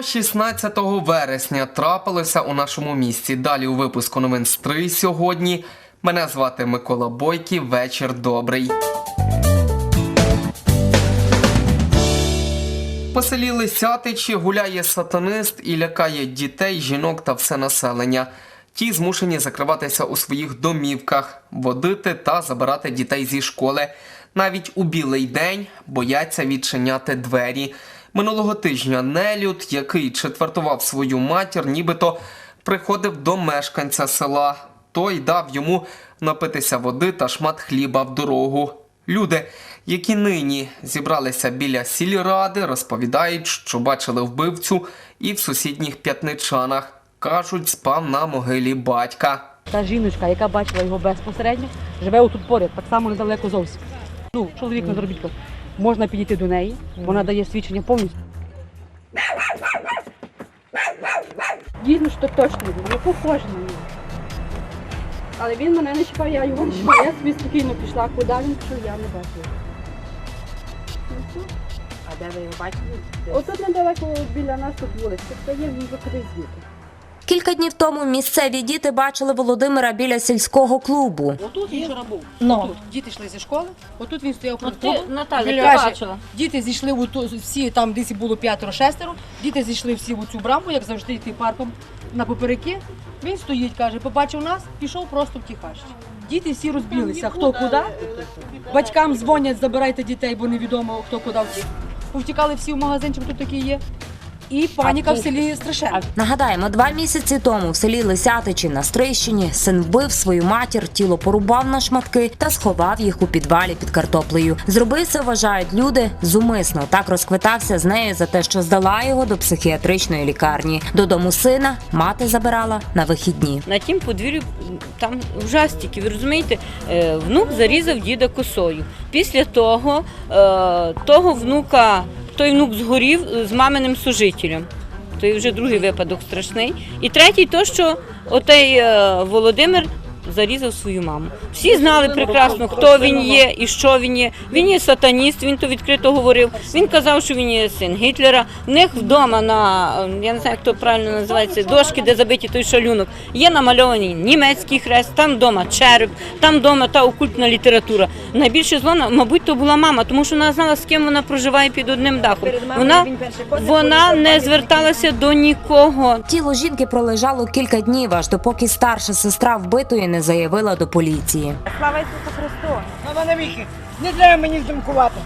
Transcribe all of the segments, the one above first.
Що 16 вересня трапилося у нашому місті? Далі у випуску новин з 3 сьогодні. Мене звати Микола Бойків. Вечір добрий. По селі Лисятичі гуляє сатанист і лякає дітей, жінок та все населення. Ті змушені закриватися у своїх домівках, водити та забирати дітей зі школи. Навіть у білий день бояться відчиняти двері. Минулого тижня нелюд, який четвертував свою матір, нібито приходив до мешканця села. Той дав йому напитися води та шмат хліба в дорогу. Люди, які нині зібралися біля сільради, розповідають, що бачили вбивцю і в сусідніх п'ятничанах. Кажуть, спав на могилі батька. Та жіночка, яка бачила його безпосередньо, живе отут поряд, так само недалеко зовсім. Ну, чоловік на заробітках. Можна підійти до неї, вона дає свідчення повністю. Дійсно, що точно він, не похоже на нього. Але він мене не чіпав, я його не чіпав. Я собі спокійно пішла, куди він пішов, я не бачила. А де ви його бачили? Отут недалеко біля нас тут вулиця, це є він виходить звідти. Кілька днів тому місцеві діти бачили Володимира біля сільського клубу. Отут він вчора був. Ну. Отут. Діти йшли зі школи, отут він стояв Ну перед клубом. Наталя, ти Каже, бачила. Діти зійшли у ту, всі там десь було п'ятеро-шестеро. Діти зійшли всі в цю браму, як завжди йти парком на попереки. Він стоїть, каже, побачив нас, пішов просто втіхащ. Діти всі розбілися, хто куди. Батькам дзвонять, забирайте дітей, бо невідомо хто куди втік. Повтікали всі в магазинчик, тут такий є. І паніка в селі страшенна. Нагадаємо, два місяці тому в селі Лисятичі на Стрищині син вбив свою матір, тіло порубав на шматки та сховав їх у підвалі під картоплею. Зробив це, вважають люди, зумисно. Так розквитався з нею за те, що здала його до психіатричної лікарні. Додому сина мати забирала на вихідні. На тім подвір'ю там ужастики, ви розумієте, Е, внук зарізав діда косою. Після того е, того внука, той внук згорів е, з маминим сужителем. То вже другий випадок страшний. І третій то, що отей е, Володимир зарізав свою маму. Всі знали прекрасно, хто він є і що він є. Він є сатаніст, він то відкрито говорив. Він казав, що він є син Гітлера. В них вдома на я не знаю, як то правильно називається, дошки, де забиті той шалюнок, є намальований німецький хрест, там вдома череп, там вдома та окультна література. Найбільше зло, мабуть, то була мама, тому що вона знала, з ким вона проживає під одним дахом. Вона, вона не зверталася до нікого. Тіло жінки пролежало кілька днів, аж допоки старша сестра вбитої не заявила до поліції. Слава Ісусу Христу! Слава навіки, не треба мені знімкувати.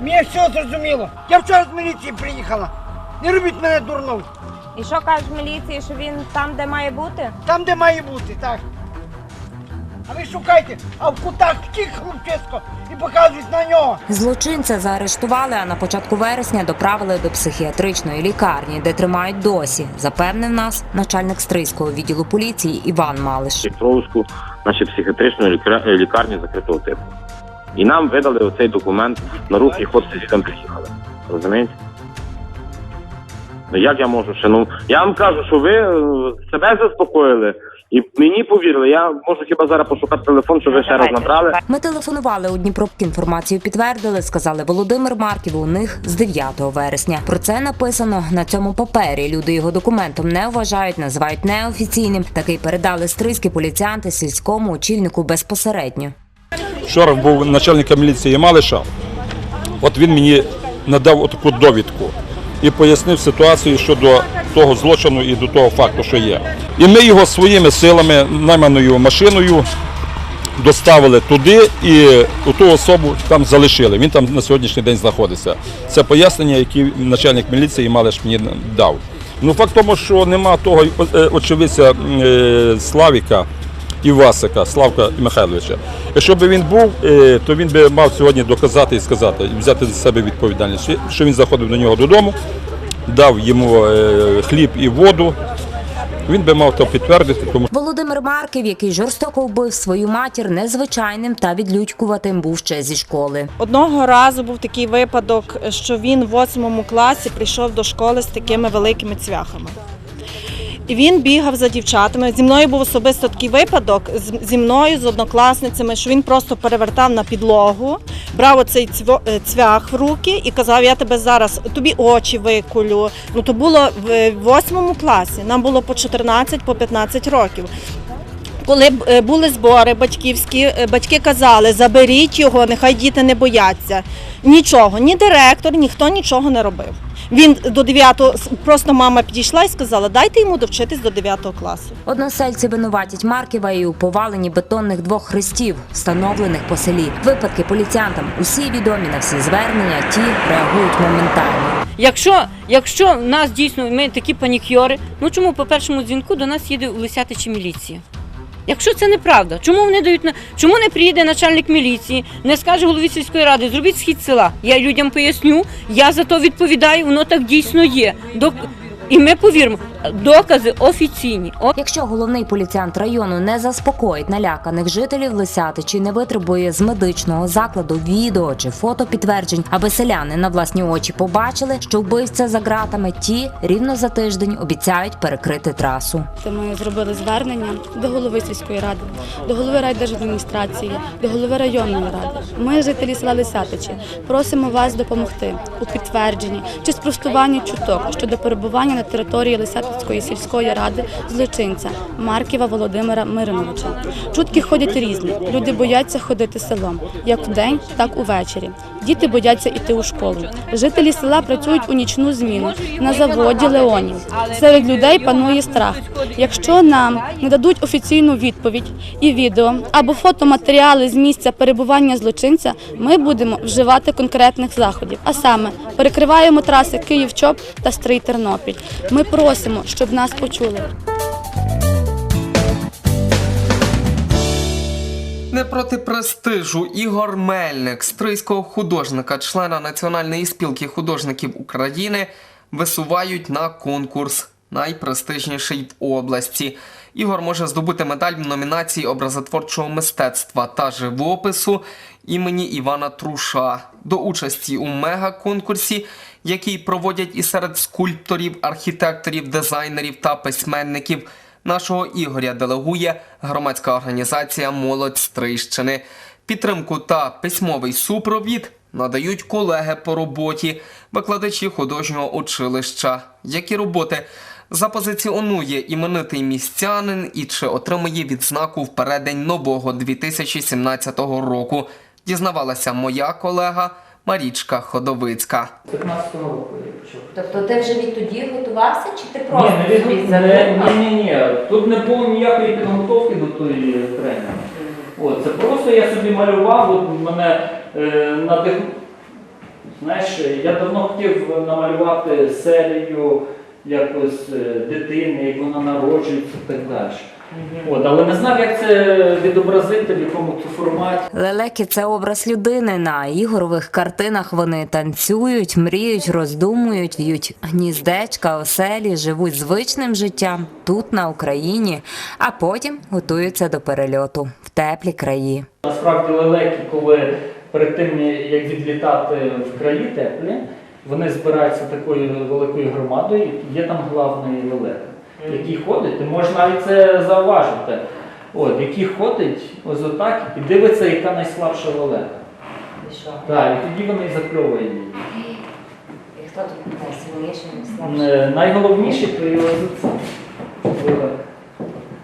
Мені все зрозуміло. Я вчора з міліції приїхала. Не робіть мене дурно. І що кажуть в міліції, що він там, де має бути? Там, де має бути, так. А ви шукайте, а в кутах втік хлопчисько і показують на нього. Злочинця заарештували, а на початку вересня доправили до психіатричної лікарні, де тримають досі, запевнив нас начальник стрийського відділу поліції Іван Малиш. Петровську, наші психіатричної лікар- е, лікарні закритого типу. І нам видали оцей документ на руки, хлопці звідти приїхали. Розумієте? Ну як я можу ще? Ну я вам кажу, що ви е, себе заспокоїли і мені повірили. Я можу хіба зараз пошукати телефон, що ви ще раз набрали. Ми телефонували у Дніпро, інформацію підтвердили. Сказали Володимир Марків у них з 9 вересня. Про це написано на цьому папері. Люди його документом не вважають, називають неофіційним. Такий передали стрийські поліціянти сільському очільнику безпосередньо. Вчора був начальника міліції Малиша. От він мені надав таку довідку і пояснив ситуацію щодо того злочину і до того факту, що є. І ми його своїми силами, найманою машиною, доставили туди і ту особу там залишили. Він там на сьогоднішній день знаходиться. Це пояснення, які начальник міліції Малиш мені дав. Ну факт тому, що нема того е, очевидця е, Славіка і Васика, Славка Михайловича. Якщо б він був, е, то він би мав сьогодні доказати і сказати, і взяти за себе відповідальність, що він заходив до нього додому, дав йому е, хліб і воду. Він би мав то підтвердити, тому Володимир Марків, який жорстоко вбив свою матір, незвичайним та відлюдькуватим був ще зі школи. Одного разу був такий випадок, що він в восьмому класі прийшов до школи з такими великими цвяхами. Він бігав за дівчатами. Зі мною був особисто такий випадок зі мною, з однокласницями, що він просто перевертав на підлогу, брав оцей е, цвях в руки і казав: Я тебе зараз тобі очі викулю. Ну то було в восьмому класі. Нам було по 14, по 15 років. Коли е, були збори батьківські, е, батьки казали, заберіть його, нехай діти не бояться. Нічого, ні директор, ніхто нічого не робив. Він до 9, просто мама підійшла і сказала, дайте йому довчитись до 9 класу. Односельці винуватять Марківа і у поваленні бетонних двох хрестів, встановлених по селі. Випадки поліціянтам усі відомі на всі звернення. Ті реагують моментально. Якщо, якщо нас дійсно ми такі панікьори, ну чому по першому дзвінку до нас їде у Лисятичі міліція? Якщо це неправда, чому вони дають на чому не приїде начальник міліції, не скаже голові сільської ради, зробіть схід села. Я людям поясню, я за то відповідаю, воно так дійсно є. Док... І ми повіримо, докази офіційні. Якщо головний поліціянт району не заспокоїть наляканих жителів Лисятичі, не витребує з медичного закладу відео чи фото підтверджень, аби селяни на власні очі побачили, що вбивця за ґратами, ті рівно за тиждень обіцяють перекрити трасу. То ми зробили звернення до голови сільської ради, до голови райдержадміністрації, до голови районної ради. Ми, жителі села Лисятичі, просимо вас допомогти у підтвердженні чи спростуванні чуток щодо перебування на території Лисятицької сільської ради злочинця Марківа Володимира Мириновича. Чутки ходять різні. Люди бояться ходити селом, як вдень, так увечері. Діти бояться йти у школу. Жителі села працюють у нічну зміну на заводі Леонів. Серед людей панує страх. Якщо нам не дадуть офіційну відповідь і відео або фотоматеріали з місця перебування злочинця, ми будемо вживати конкретних заходів. А саме перекриваємо траси Київ-Чоп та Стрий-Тернопіль. Ми просимо, щоб нас почули. Не проти престижу Ігор Мельник, стрийського художника, члена Національної спілки художників України, висувають на конкурс найпрестижніший в області. Ігор може здобути медаль в номінації образотворчого мистецтва та живопису імені Івана Труша до участі у мега-конкурсі, який проводять і серед скульпторів, архітекторів, дизайнерів та письменників. Нашого Ігоря делегує громадська організація Молодь Стрийщини. Підтримку та письмовий супровід надають колеги по роботі, викладачі художнього училища. Які роботи запозиціонує іменитий містянин і чи отримує відзнаку в переддень нового 2017 року? Дізнавалася моя колега Марічка Ходовицька. 15 року я почав. Тобто ти вже відтоді готувався, чи ти Ні, не від... не, ні, ні, ні. Тут не було ніякої підготовки до тої тренінги. От, це просто я собі малював, от мене е, надих... Знаєш, я давно хотів намалювати серію якось е, дитини, як вона народжується і так далі. От, але не знав, як це відобразити, в якому це форматі. Лелеки це образ людини. На ігорових картинах вони танцюють, мріють, роздумують, в'ють гніздечка, оселі, живуть звичним життям тут, на Україні, а потім готуються до перельоту в теплі краї. Насправді лелеки, коли перед тим як відлітати в краї теплі, вони збираються такою великою громадою, є там главний лелека, який ходить, ти можеш навіть це зауважити. От, який ходить ось отак і дивиться, яка найслабша лелека. Так, і тоді вони закльовують її. І хто тут найсильніший, найслабший? Найголовніше то його це. лелека.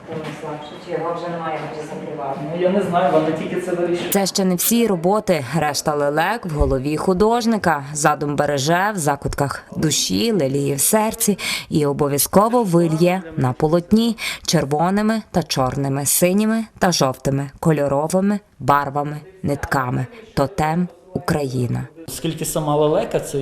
найслабший? Чи його вже немає вже закривати? Ну я не знаю, вони тільки це вирішують. Це ще не всі роботи. Решта лелек в голові художника. Задум береже в закутках душі, леліє в серці і обов'язково вильє на полотні червоними та чорними, синіми та жовтими, кольоровими барвами, нитками. Тотем Україна. Оскільки сама лелека це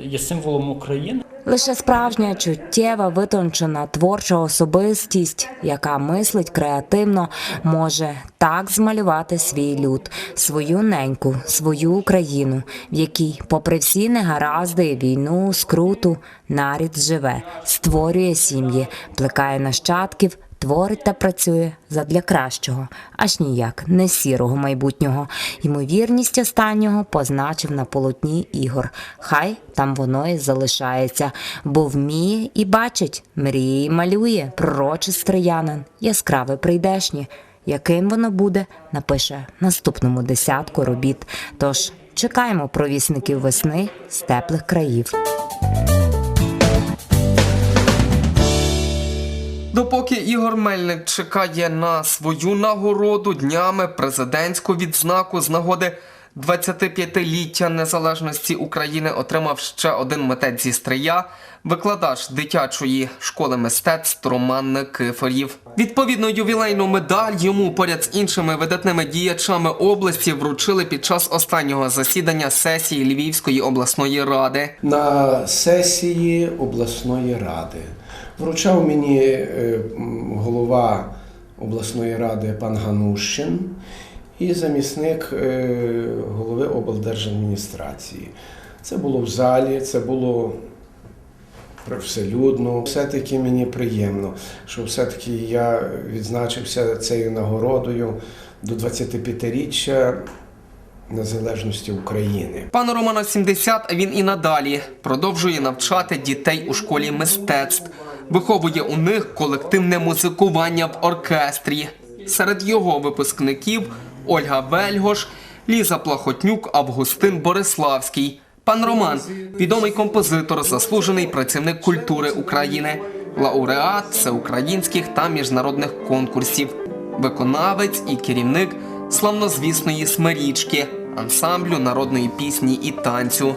є, символом України. Лише справжня чуттєва, витончена творча особистість, яка мислить креативно, може так змалювати свій люд, свою неньку, свою Україну, в якій, попри всі негаразди, війну, скруту, нарід живе, створює сім'ї, плекає нащадків творить та працює задля кращого, аж ніяк не сірого майбутнього. Ймовірність останнього позначив на полотні ігор. Хай там воно і залишається, бо вміє і бачить, мріє і малює, пророчий стріянин, яскраве прийдешнє. Яким воно буде, напише наступному десятку робіт. Тож чекаємо провісників весни з теплих країв. Допоки Ігор Мельник чекає на свою нагороду днями президентську відзнаку з нагоди 25-ліття незалежності України отримав ще один митець зі Стрия, викладач дитячої школи мистецтв Роман Никифорів. Відповідно, ювілейну медаль йому поряд з іншими видатними діячами області вручили під час останнього засідання сесії Львівської обласної ради. на сесії обласної ради. Вручав мені е, голова обласної ради пан Ганущин і замісник е, голови облдержадміністрації. Це було в залі, це було привселюдно. Все-таки мені приємно, що все-таки я відзначився цією нагородою до 25-річчя незалежності України. Пану Роману 70, він і надалі продовжує навчати дітей у школі мистецтв, виховує у них колективне музикування в оркестрі. Серед його випускників Ольга Вельгош, Ліза Плахотнюк, Августин Бориславський. Пан Роман відомий композитор, заслужений працівник культури України, лауреат всеукраїнських та міжнародних конкурсів, виконавець і керівник славнозвісної смирічки, ансамблю народної пісні і танцю.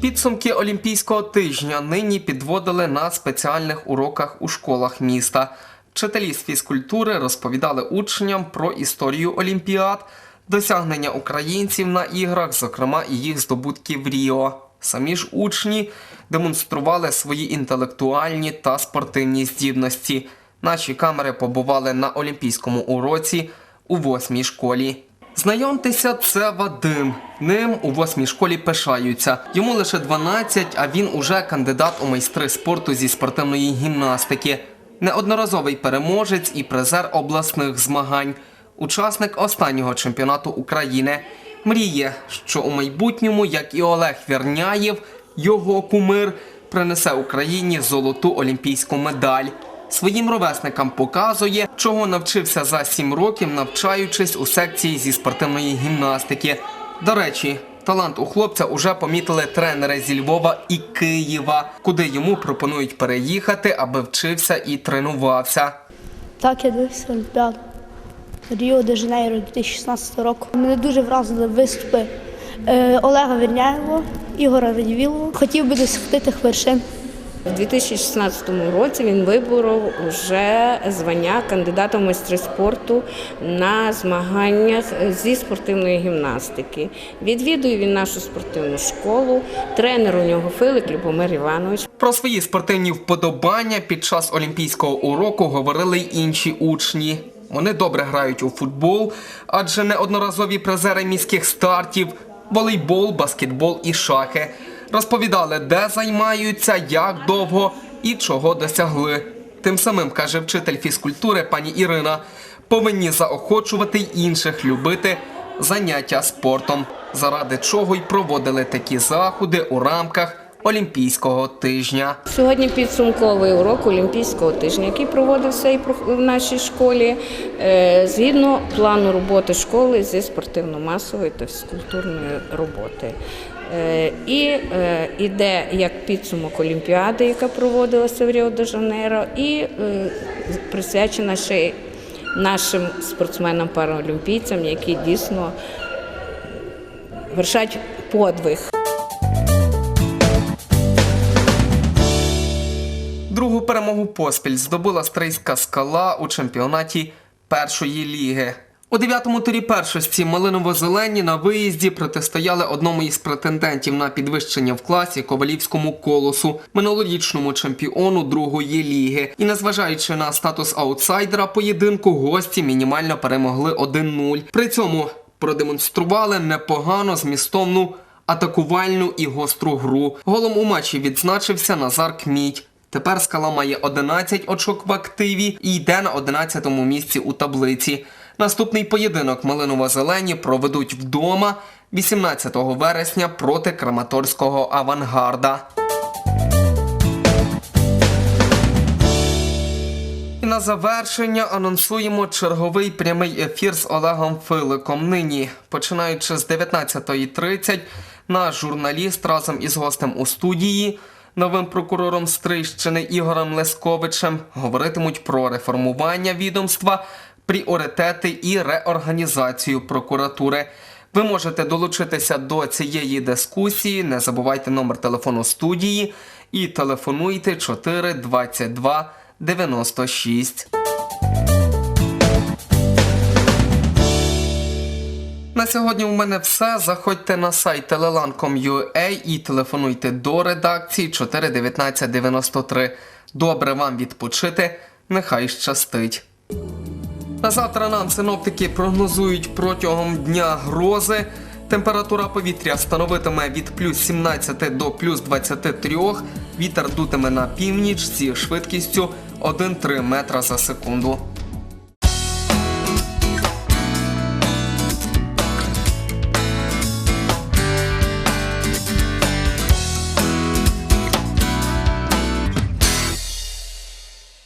Підсумки Олімпійського тижня нині підводили на спеціальних уроках у школах міста. Вчителі з фізкультури розповідали учням про історію Олімпіад, досягнення українців на іграх, зокрема і їх здобутки в Ріо. Самі ж учні демонстрували свої інтелектуальні та спортивні здібності. Наші камери побували на олімпійському уроці у восьмій школі. Знайомтеся, це Вадим. Ним у восьмій школі пишаються. Йому лише 12, а він уже кандидат у майстри спорту зі спортивної гімнастики. Неодноразовий переможець і призер обласних змагань. Учасник останнього чемпіонату України. Мріє, що у майбутньому, як і Олег Вірняєв, його кумир принесе Україні золоту олімпійську медаль. Своїм ровесникам показує, чого навчився за сім років, навчаючись у секції зі спортивної гімнастики. До речі, талант у хлопця уже помітили тренери зі Львова і Києва, куди йому пропонують переїхати, аби вчився і тренувався. Так, я дивився Олімпіаду. Ріо де Жанейро 2016 року. Мене дуже вразили виступи е, Олега Вірняєва, Ігора Радівілова. Хотів би досягти тих вершин. У 2016 році він виборов вже звання кандидата в майстри спорту на змаганнях зі спортивної гімнастики. Відвідує він нашу спортивну школу. Тренер у нього Филик Любомир Іванович. Про свої спортивні вподобання під час олімпійського уроку говорили й інші учні. Вони добре грають у футбол, адже неодноразові призери міських стартів, волейбол, баскетбол і шахи. Розповідали, де займаються, як довго і чого досягли. Тим самим каже вчитель фізкультури пані Ірина, повинні заохочувати й інших любити заняття спортом, заради чого й проводили такі заходи у рамках Олімпійського тижня. Сьогодні підсумковий урок Олімпійського тижня, який проводився і в нашій школі, е, згідно плану роботи школи зі спортивно-масової та фізкультурної роботи. Е, І е, іде як підсумок Олімпіади, яка проводилася в Ріо-де-Жанейро, і е, присвячена ще нашим спортсменам-паралімпійцям, які дійсно вершать подвиг. Перемогу поспіль здобула стрийська скала у чемпіонаті першої ліги. У дев'ятому турі першості малиново-зелені на виїзді протистояли одному із претендентів на підвищення в класі Ковалівському колосу, минулорічному чемпіону другої ліги. І незважаючи на статус аутсайдера поєдинку, гості мінімально перемогли 1-0. При цьому продемонстрували непогану змістовну атакувальну і гостру гру. Голом у матчі відзначився Назар Кміть. Тепер скала має 11 очок в активі і йде на 11-му місці у таблиці. Наступний поєдинок Малинова-Зелені проведуть вдома 18 вересня проти Краматорського авангарда. І на завершення анонсуємо черговий прямий ефір з Олегом Филиком. Нині, починаючи з 19.30, наш журналіст разом із гостем у студії, новим прокурором Стрищини Ігорем Лесковичем, говоритимуть про реформування відомства, пріоритети і реорганізацію прокуратури. Ви можете долучитися до цієї дискусії. Не забувайте номер телефону студії і телефонуйте 4 22 96. На сьогодні у мене все. Заходьте на сайт telelan.com.ua і телефонуйте до редакції 41993. Добре вам відпочити. Нехай щастить. На завтра нам синоптики прогнозують протягом дня грози. Температура повітря становитиме від плюс 17 до плюс 23. Вітер дутиме на північ зі швидкістю 1-3 метра за секунду.